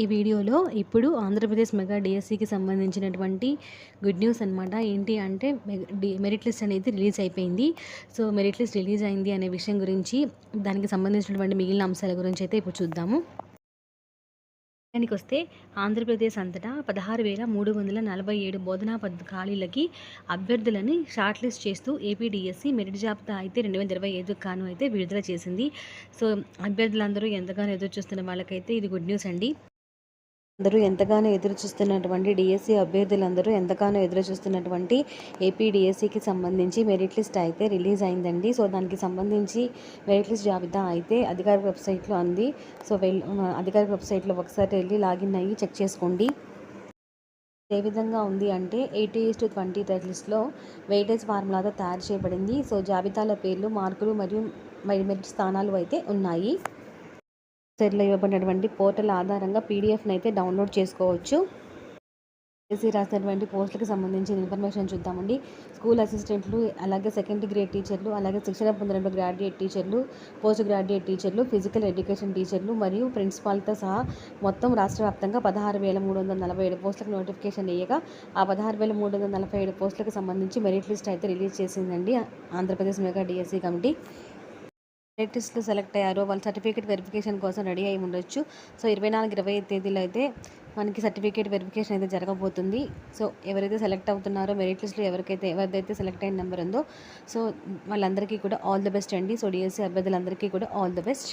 ఈ వీడియోలో ఇప్పుడు ఆంధ్రప్రదేశ్ మెగా డిఎస్సికి సంబంధించినటువంటి గుడ్ న్యూస్ అనమాట ఏంటి అంటే మెరిట్ లిస్ట్ అనేది రిలీజ్ అయిపోయింది. సో మెరిట్ లిస్ట్ రిలీజ్ అయింది అనే విషయం గురించి దానికి సంబంధించినటువంటి మిగిలిన అంశాల గురించి అయితే ఇప్పుడు చూద్దాము. దానికి వస్తే ఆంధ్రప్రదేశ్ అంతటా పదహారు వేల మూడు వందల నలభై ఏడు బోధనా పద్ ఖాళీలకి అభ్యర్థులని షార్ట్ లిస్ట్ చేస్తూ ఏపీడిఎస్సి మెరిట్ జాబితా అయితే రెండు వేల ఇరవై ఐదు కాను అయితే విడుదల చేసింది. సో అభ్యర్థులందరూ ఎంతగానో ఎదురు చూస్తున్న వాళ్ళకైతే ఇది గుడ్ న్యూస్ అండి. అందరూ ఎంతగానో ఎదురు చూస్తున్నటువంటి డిఎస్సి అభ్యర్థులందరూ ఎంతగానో ఎదురు చూస్తున్నటువంటి ఏపీ డిఎస్సికి సంబంధించి మెరిట్ లిస్ట్ అయితే రిలీజ్ అయిందండి. సో దానికి సంబంధించి మెరిట్ లిస్ట్ జాబితా అయితే అధికారిక వెబ్సైట్లో అంది. సో వెల్ అధికారిక వెబ్సైట్లో ఒకసారి వెళ్ళి లాగిన్ అయ్యి చెక్ చేసుకోండి. ఏ విధంగా ఉంది అంటే ఎయిటీ ఈస్ టు ట్వంటీ లిస్ట్లో వెయిటేజ్ ఫార్ములాతో తయారు చేయబడింది. సో జాబితాల పేర్లు మార్కులు మరియు మెరిట్ స్థానాలు అయితే ఉన్నాయి. వెబ్సైట్లో ఇవ్వబడినటువంటి పోర్టల్ ఆధారంగా పీడిఎఫ్ని అయితే డౌన్లోడ్ చేసుకోవచ్చు. ఎస్సీ రాసినటువంటి పోస్టులకు సంబంధించిన ఇన్ఫర్మేషన్ చూద్దామండి. స్కూల్ అసిస్టెంట్లు అలాగే సెకండ్ గ్రేడ్ టీచర్లు అలాగే శిక్షణ పొందిన గ్రాడ్యుయేట్ టీచర్లు పోస్ట్ గ్రాడ్యుయేట్ టీచర్లు ఫిజికల్ ఎడ్యుకేషన్ టీచర్లు మరియు ప్రిన్సిపాల్తో సహా మొత్తం రాష్ట్ర వ్యాప్తంగా పదహారు వేల మూడు వందల నలభై ఏడు పోస్టులకు నోటిఫికేషన్ వేయగా ఆ పదహారు వేల మూడు వందల నలభై ఏడు పోస్టులకు సంబంధించి మెరిట్ లిస్ట్ అయితే రిలీజ్ చేసిందండి ఆంధ్రప్రదేశ్ మెగా డిఎస్సీ కమిటీ. డైరెక్టర్స్లో సెలెక్ట్ అయ్యారో. వాళ్ళ సర్టిఫికేట్ వెరిఫికేషన్ కోసం రెడీ అయి ఉండొచ్చు. సో ఇరవై నాలుగు ఇరవై ఐదు తేదీలో అయితే మనకి సర్టిఫికేట్ వెరిఫికేషన్ అయితే జరగబోతుంది. సో ఎవరైతే సెలెక్ట్ అవుతున్నారో మెరిట్ లిస్ట్లో ఎవరికైతే ఎవరిదైతే సెలెక్ట్ అయిన నెంబర్ ఉందో సో వాళ్ళందరికీ కూడా ఆల్ ద బెస్ట్ అండి. సో డిఎస్సీ అభ్యర్థులందరికీ కూడా ఆల్ ద బెస్ట్.